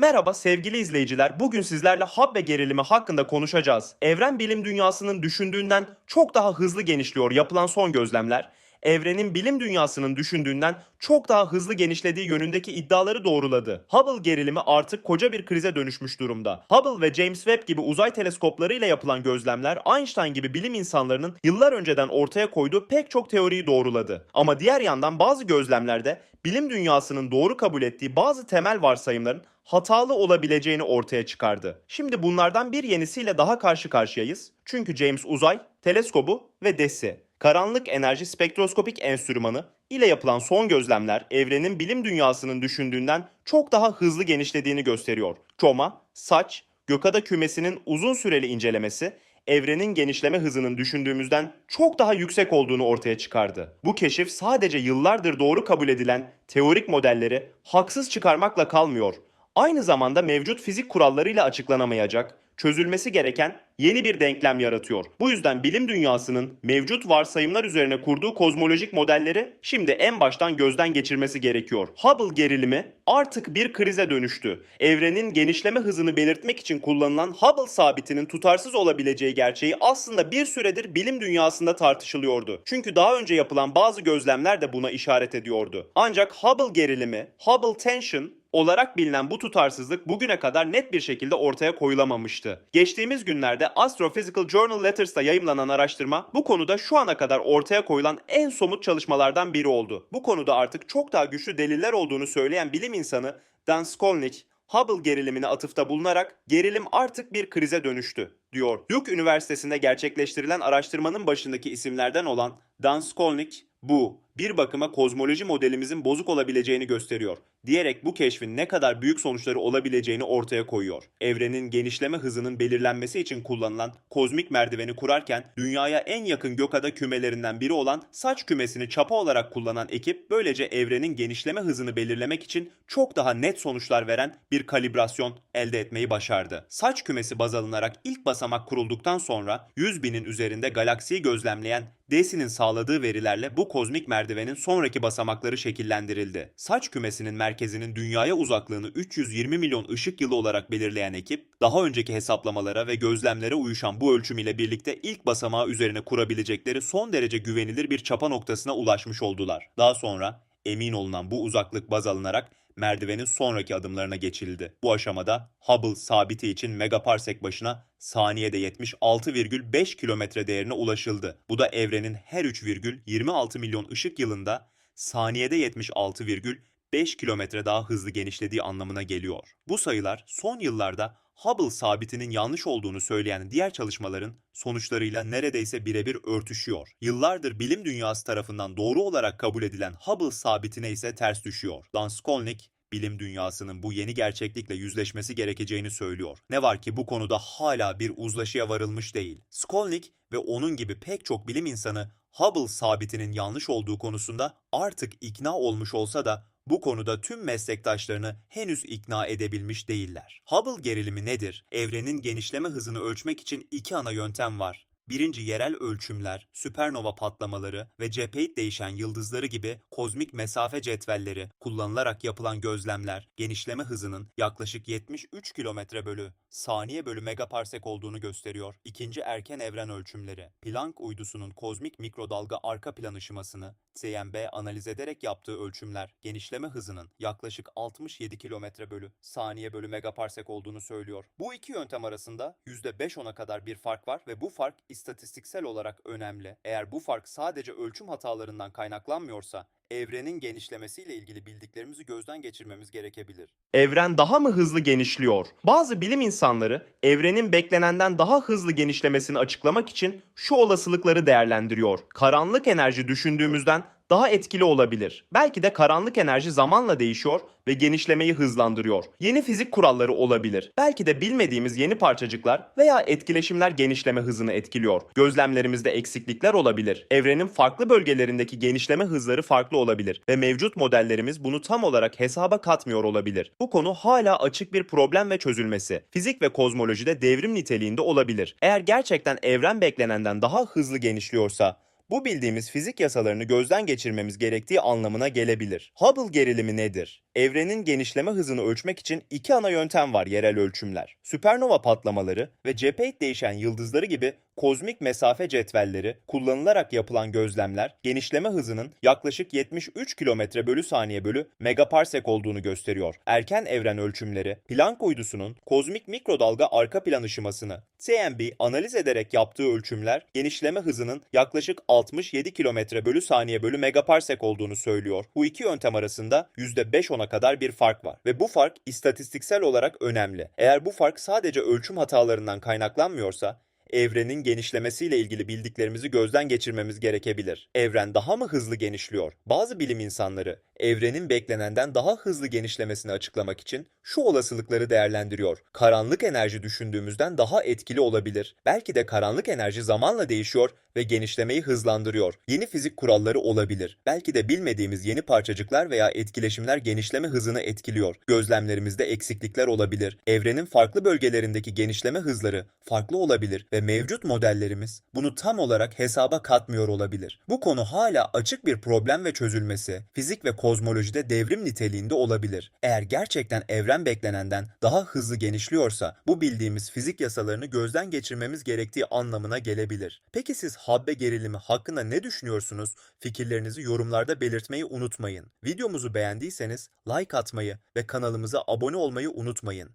Merhaba sevgili izleyiciler. Bugün sizlerle Hubble gerilimi hakkında konuşacağız. Evren bilim dünyasının düşündüğünden çok daha hızlı genişliyor yapılan son gözlemler. Evrenin bilim dünyasının düşündüğünden çok daha hızlı genişlediği yönündeki iddiaları doğruladı. Hubble gerilimi artık koca bir krize dönüşmüş durumda. Hubble ve James Webb gibi uzay teleskoplarıyla yapılan gözlemler Einstein gibi bilim insanlarının yıllar önceden ortaya koyduğu pek çok teoriyi doğruladı. Ama diğer yandan bazı gözlemlerde bilim dünyasının doğru kabul ettiği bazı temel varsayımların hatalı olabileceğini ortaya çıkardı. Şimdi bunlardan bir yenisiyle daha karşı karşıyayız. Çünkü James Uzay Teleskobu ve DESI Karanlık Enerji Spektroskopik Enstrümanı ile yapılan son gözlemler evrenin bilim dünyasının düşündüğünden çok daha hızlı genişlediğini gösteriyor. Çoma, saç, gökada kümesinin uzun süreli incelemesi evrenin genişleme hızının düşündüğümüzden çok daha yüksek olduğunu ortaya çıkardı. Bu keşif sadece yıllardır doğru kabul edilen teorik modelleri haksız çıkarmakla kalmıyor. Aynı zamanda mevcut fizik kurallarıyla açıklanamayacak, çözülmesi gereken yeni bir denklem yaratıyor. Bu yüzden bilim dünyasının mevcut varsayımlar üzerine kurduğu kozmolojik modelleri şimdi en baştan gözden geçirmesi gerekiyor. Hubble gerilimi artık bir krize dönüştü. Evrenin genişleme hızını belirtmek için kullanılan Hubble sabitinin tutarsız olabileceği gerçeği aslında bir süredir bilim dünyasında tartışılıyordu. Çünkü daha önce yapılan bazı gözlemler de buna işaret ediyordu. Ancak Hubble gerilimi, Hubble tension olarak bilinen bu tutarsızlık bugüne kadar net bir şekilde ortaya koyulamamıştı. Geçtiğimiz günlerde Astrophysical Journal Letters'ta yayımlanan araştırma bu konuda şu ana kadar ortaya koyulan en somut çalışmalardan biri oldu. Bu konuda artık çok daha güçlü deliller olduğunu söyleyen bilim insanı Dan Skolnick, Hubble gerilimine atıfta bulunarak gerilim artık bir krize dönüştü diyor. Duke Üniversitesi'nde gerçekleştirilen araştırmanın başındaki isimlerden olan Dan Skolnick bu bir bakıma kozmoloji modelimizin bozuk olabileceğini gösteriyor diyerek bu keşfin ne kadar büyük sonuçları olabileceğini ortaya koyuyor. Evrenin genişleme hızının belirlenmesi için kullanılan kozmik merdiveni kurarken dünyaya en yakın gökada kümelerinden biri olan saç kümesini çapa olarak kullanan ekip böylece evrenin genişleme hızını belirlemek için çok daha net sonuçlar veren bir kalibrasyon elde etmeyi başardı. Saç kümesi baz alınarak ilk basamak kurulduktan sonra 100 binin üzerinde galaksiyi gözlemleyen DESI'nin sağladığı verilerle bu kozmik merdivenin sonraki basamakları şekillendirildi. Saç kümesinin merkezinin dünyaya uzaklığını 320 milyon ışık yılı olarak belirleyen ekip, daha önceki hesaplamalara ve gözlemlere uyuşan bu ölçüm ile birlikte ilk basamağı üzerine kurabilecekleri son derece güvenilir bir çapa noktasına ulaşmış oldular. Daha sonra emin olunan bu uzaklık baz alınarak merdivenin sonraki adımlarına geçildi. Bu aşamada Hubble sabiti için megaparsek başına saniyede 76,5 kilometre değerine ulaşıldı. Bu da evrenin her 3,26 milyon ışık yılında saniyede 76,5 kilometre daha hızlı genişlediği anlamına geliyor. Bu sayılar son yıllarda Hubble sabitinin yanlış olduğunu söyleyen diğer çalışmaların sonuçlarıyla neredeyse birebir örtüşüyor. Yıllardır bilim dünyası tarafından doğru olarak kabul edilen Hubble sabitine ise ters düşüyor. Dan Skolnick, bilim dünyasının bu yeni gerçeklikle yüzleşmesi gerekeceğini söylüyor. Ne var ki bu konuda hala bir uzlaşıya varılmış değil. Skolnick ve onun gibi pek çok bilim insanı Hubble sabitinin yanlış olduğu konusunda artık ikna olmuş olsa da bu konuda tüm meslektaşlarını henüz ikna edebilmiş değiller. Hubble gerilimi nedir? Evrenin genişleme hızını ölçmek için iki ana yöntem var. Birinci yerel ölçümler, süpernova patlamaları ve cepheyt değişen yıldızları gibi kozmik mesafe cetvelleri kullanılarak yapılan gözlemler, genişleme hızının yaklaşık 73 kilometre bölü saniye bölü megaparsek olduğunu gösteriyor. İkinci erken evren ölçümleri, Planck uydusunun kozmik mikrodalga arka plan ışımasını CMB analiz ederek yaptığı ölçümler, genişleme hızının yaklaşık 67 kilometre bölü saniye bölü megaparsek olduğunu söylüyor. Bu iki yöntem arasında %5-10'a kadar bir fark var ve bu fark istatistiksel olarak önemli. Eğer bu fark sadece ölçüm hatalarından kaynaklanmıyorsa evrenin genişlemesiyle ilgili bildiklerimizi gözden geçirmemiz gerekebilir. Evren daha mı hızlı genişliyor? Bazı bilim insanları evrenin beklenenden daha hızlı genişlemesini açıklamak için şu olasılıkları değerlendiriyor. Karanlık enerji düşündüğümüzden daha etkili olabilir. Belki de karanlık enerji zamanla değişiyor ve genişlemeyi hızlandırıyor. Yeni fizik kuralları olabilir. Belki de bilmediğimiz yeni parçacıklar veya etkileşimler genişleme hızını etkiliyor. Gözlemlerimizde eksiklikler olabilir. Evrenin farklı bölgelerindeki genişleme hızları farklı olabilir ve mevcut modellerimiz bunu tam olarak hesaba katmıyor olabilir. Bu konu hala açık bir problem ve çözülmesi. Fizik ve kozmolojide devrim niteliğinde olabilir. Eğer gerçekten evren beklenenden daha hızlı genişliyorsa bu bildiğimiz fizik yasalarını gözden geçirmemiz gerektiği anlamına gelebilir. Hubble gerilimi nedir? Evrenin genişleme hızını ölçmek için iki ana yöntem var yerel ölçümler. Süpernova patlamaları ve cepheyt değişen yıldızları gibi kozmik mesafe cetvelleri kullanılarak yapılan gözlemler genişleme hızının yaklaşık 73 kilometre bölü saniye bölü megaparsek olduğunu gösteriyor. Erken evren ölçümleri Planck uydusunun kozmik mikrodalga arka plan ışımasını CMB analiz ederek yaptığı ölçümler genişleme hızının yaklaşık 67 kilometre bölü saniye bölü megaparsek olduğunu söylüyor. Bu iki yöntem arasında %5-10'a kadar bir fark var ve bu fark istatistiksel olarak önemli. Eğer bu fark sadece ölçüm hatalarından kaynaklanmıyorsa evrenin genişlemesiyle ilgili bildiklerimizi gözden geçirmemiz gerekebilir. Evren daha mı hızlı genişliyor? Bazı bilim insanları evrenin beklenenden daha hızlı genişlemesini açıklamak için şu olasılıkları değerlendiriyor. Karanlık enerji düşündüğümüzden daha etkili olabilir. Belki de karanlık enerji zamanla değişiyor ve genişlemeyi hızlandırıyor. Yeni fizik kuralları olabilir. Belki de bilmediğimiz yeni parçacıklar veya etkileşimler genişleme hızını etkiliyor. Gözlemlerimizde eksiklikler olabilir. Evrenin farklı bölgelerindeki genişleme hızları farklı olabilir ve mevcut modellerimiz bunu tam olarak hesaba katmıyor olabilir. Bu konu hala açık bir problem ve çözülmesi fizik ve kozmolojide devrim niteliğinde olabilir. Eğer gerçekten evren beklenenden daha hızlı genişliyorsa bu bildiğimiz fizik yasalarını gözden geçirmemiz gerektiği anlamına gelebilir. Peki siz Habbe gerilimi hakkında ne düşünüyorsunuz? Fikirlerinizi yorumlarda belirtmeyi unutmayın. Videomuzu beğendiyseniz like atmayı ve kanalımıza abone olmayı unutmayın.